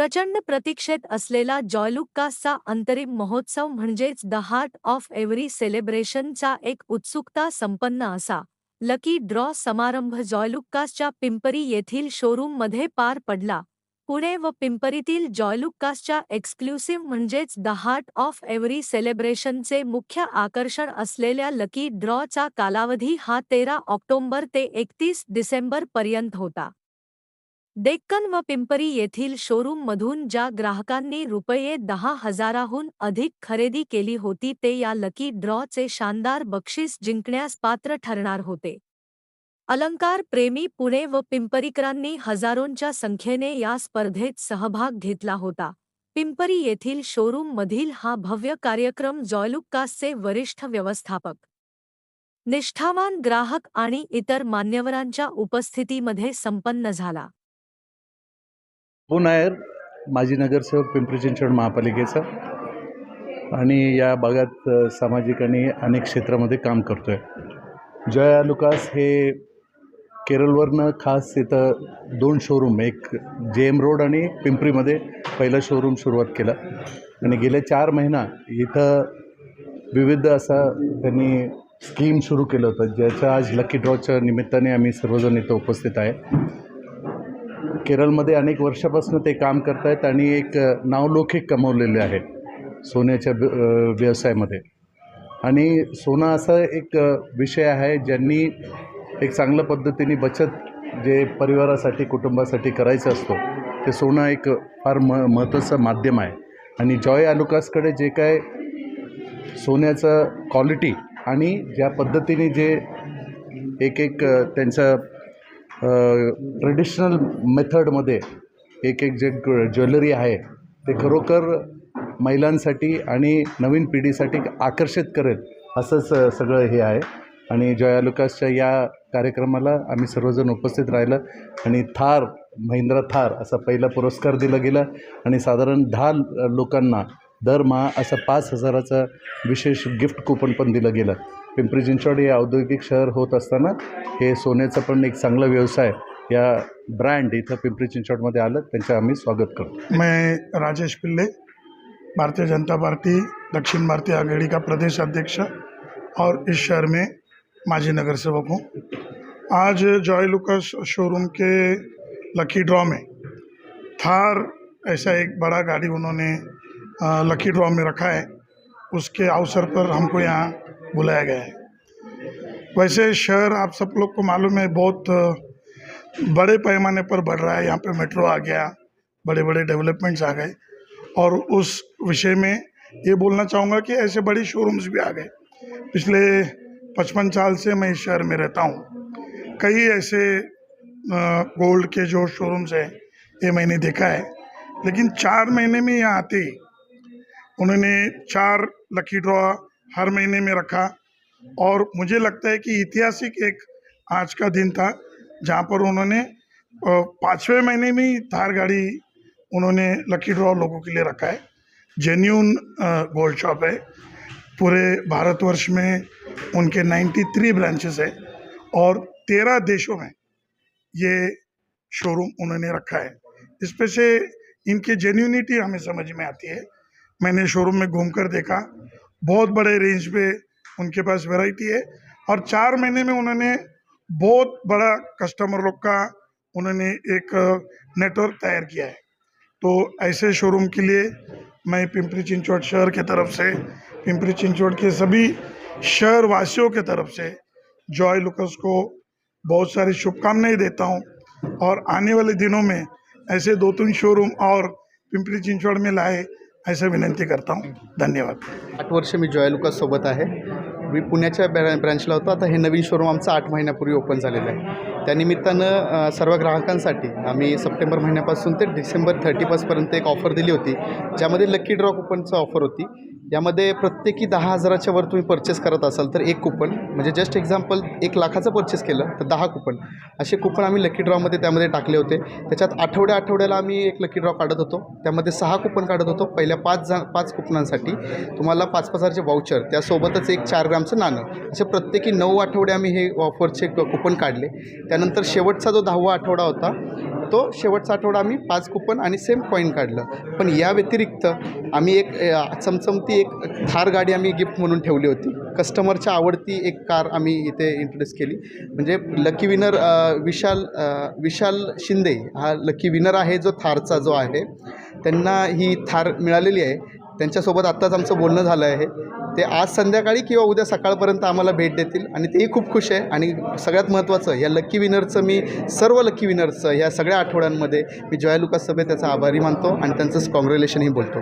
प्रचंड प्रतीक्षेत असलेला जॉयलुक्कासचा अंतरिम महोत्सव म्हणजेच द हार्ट ऑफ़ एव्हरी सेलिब्रेशनचा एक उत्सुकता संपन्न असा. लकी ड्रॉ समारंभ जॉयलुक्कासच्या पिंपरी येथील शोरूममध्ये पार पडला. पुणे व पिंपरीतील जॉयलुक्कासच्या एक्सक्लुसिव्ह म्हणजेच द हार्ट ऑफ़ एव्हरी सेलिब्रेशनचे मुख्य आकर्षण असलेल्या लकी ड्रॉचा कालावधी हा तेरा ऑक्टोबर ते एकतीस डिसेंबर पर्यंत होता. डेक्कन व पिंपरी येथील शोरूममधून ज्या ग्राहकांनी रुपये दहा हजाराहून अधिक खरेदी केली होती ते या लकी ड्रॉचे शानदार बक्षीस जिंकण्यास पात्र ठरणार होते. अलंकार प्रेमी पुणे व पिंपरीकरांनी हजारोंच्या संख्येने या स्पर्धेत सहभाग घेतला होता. पिंपरी येथील शोरूममधील हा भव्य कार्यक्रम जॉयलुक्कासचे वरिष्ठ व्यवस्थापक निष्ठावान ग्राहक आणि इतर मान्यवरांच्या उपस्थितीमध्ये संपन्न झाला. हो नायर. माजी नगरसेवक पिंपरी चिंचवड महापालिकेचा. आणि या भागात सामाजिक आणि अनेक क्षेत्रामध्ये काम करतो आहे जया लुकास हे केरळवरनं खास इथं दोन शोरूम एक जे एम रोड आणि पिंपरीमध्ये पहिलं शोरूम सुरुवात केलं. आणि गेल्या चार महिना इथं विविध असा त्यांनी स्कीम सुरू केलं होतं ज्याच्या आज लकी ड्रॉच्या निमित्ताने आम्ही सर्वजण इथं उपस्थित आहे. केरळमध्ये अनेक वर्षापासून ते काम करत आहेत आणि एक नावलौकिक कमवलेले आहे सोन्याच्या व्यवसायामध्ये. आणि सोनं असा एक विषय आहे ज्यांनी एक चांगल्या पद्धतीने बचत जे परिवारासाठी कुटुंबासाठी करायचं असतो ते सोनं एक फार म महत्त्वाचं माध्यम आहे. आणि जॉय आलुकासकडे जे काय सोन्याचं क्वालिटी आणि ज्या पद्धतीने जे एक एक त्यांचं ट्रेडिशनल मेथडमध्ये एक एक जे ज्वेलरी आहे ते खरोखर महिलांसाठी आणि नवीन पिढीसाठी आकर्षित करेल असंच सगळं हे आहे. आणि जया लुकासच्या या कार्यक्रमाला आम्ही सर्वजण उपस्थित राहिलं आणि थार महिंद्रा थार असा पहिला पुरस्कार दिला गेला. आणि साधारण दहा लोकांना दरमहा असं पाच हजाराचं विशेष गिफ्ट कुपन पण दिलं गेलं. पिंपरी चिंचवड हे औद्योगिक शहर होत असताना हे सोन्याचा पण एक चांगला व्यवसाय या ब्रँड इथं पिंपरी चिंचवडमध्ये आलं. त्यांचं आम्ही स्वागत करतो. मैं राजेश पिल्ले भारतीय जनता पार्टी दक्षिण भारतीय आघाड़ी का प्रदेश अध्यक्ष और इस शहर में माजी नगर सेवक हूँ। आज जॉय लुकस शोरूम के लकी ड्रॉ में थार ऐसा एक बड़ा गाड़ी उन्होंने लकी ड्रॉ में रखा है। उसके अवसर पर हमको यहाँ बुलाया गया है। वैसे शहर आप सब लोग को मालूम है, बहुत बड़े पैमाने पर बढ़ रहा है। यहाँ पे मेट्रो आ गया बड़े बड़े डेवलपमेंट्स आ गए और उस विषय में ये बोलना चाहूँगा कि ऐसे बड़े शोरूम्स भी आ गए। पिछले पचपन साल से मैं इस शहर में रहता हूँ। कई ऐसे गोल्ड के जो शोरूम्स हैं, ये मैंने देखा है। लेकिन चार महीने में यहाँ आते ही उन्होंने चार लकी ड्रॉ हर महीने में रखा। और मुझे लगता है कि ऐतिहासिक एक आज का दिन था, जहाँ पर उन्होंने पाँचवें महीने में ही थार गाड़ी उन्होंने लकी ड्रॉ लोगों के लिए रखा है। जेन्यून गोल्ड शॉप है। पूरे भारतवर्ष में उनके 93 ब्रांचेस है और 13 देशों में ये शोरूम उन्होंने रखा है। इसमें से इनकी जेन्यूनिटी हमें समझ में आती है। मैंने शोरूम में घूमकर देखा बहुत बड़े रेंज पे उनके पास वैरायटी है। और चार महीने में उन्होंने बहुत बड़ा कस्टमर लोग का उन्होंने एक नेटवर्क तैयार किया है। तो ऐसे शोरूम के लिए मैं पिंपरी चिंचवड शहर के तरफ़ से, पिंपरी चिंचवड के सभी शहर वासियों के तरफ़ से जॉय लुकस को बहुत सारी शुभकामनाएँ देता हूँ। और आने वाले दिनों में ऐसे दो तीन शोरूम और पिंपरी चिंचवड में लाए ऐसा विनंती करता हूँ। धन्यवाद। आठ वर्ष मी जॉय सोबत आहे. मी पुण्याच्या ब्रॅ ब्रँचला होतो. आता हे नवीन शोरूम आमचं आठ महिन्यापूर्वी ओपन झालेलं आहे. त्यानिमित्तानं सर्व ग्राहकांसाठी आम्ही सप्टेंबर महिन्यापासून ते डिसेंबर थर्टी फर्स्टपर्यंत एक ऑफर दिली होती ज्यामध्ये लकी ड्रॉ कुपनचं ऑफर होती. यामध्ये प्रत्येकी दहा हजाराच्या वर तुम्ही परचेस करत असाल तर एक कुपन म्हणजे जस्ट एक्झाम्पल एक लाखाचं परचेस केलं तर दहा कुपन असे कुपन आम्ही लकी ड्रॉमध्ये त्यामध्ये टाकले होते. त्याच्यात आठवड्या आठवड्याला आम्ही एक लकी ड्रॉ काढत होतो. त्यामध्ये सहा कुपन काढत होतो. पहिल्या पाच जा पाच कुपनांसाठी तुम्हाला पाच पाच हजारचे वाउचर त्यासोबतच एक चार ग्रामचं नाणं. असे प्रत्येकी नऊ आठवडे आम्ही हे ऑफरचे कुपन काढले. त्यानंतर शेवटचा जो दहावा आठवडा होता तो शेवटचा आठवडा आम्ही पाच कुपन आणि सेम कॉईन काढलं. पण या व्यतिरिक्त आम्ही एक चमचमती एक थार गाडी आम्ही गिफ्ट म्हणून ठेवली होती. कस्टमरच्या आवडती एक कार आम्ही इथे इंट्रोड्यूस केली. म्हणजे लकी विनर विशाल विशाल शिंदे हा लकी विनर आहे जो थारचा जो आहे त्यांना ही थार मिळालेली आहे. त्यांच्यासोबत आत्ताच आमचं बोलणं झालं आहे. ते आज संध्याकाळी किंवा उद्या सकाळपर्यंत आम्हाला भेट देतील आणि तेही खूप खुश आहे. आणि सगळ्यात महत्त्वाचं या लक्की विनरचं मी सर्व लक्की विनरचं या सगळ्या आठवड्यांमध्ये मी जॉय लुकास सभेत त्याचा आभारी मानतो आणि त्यांचंच कॉंग्रॅच्युलेशनही बोलतो.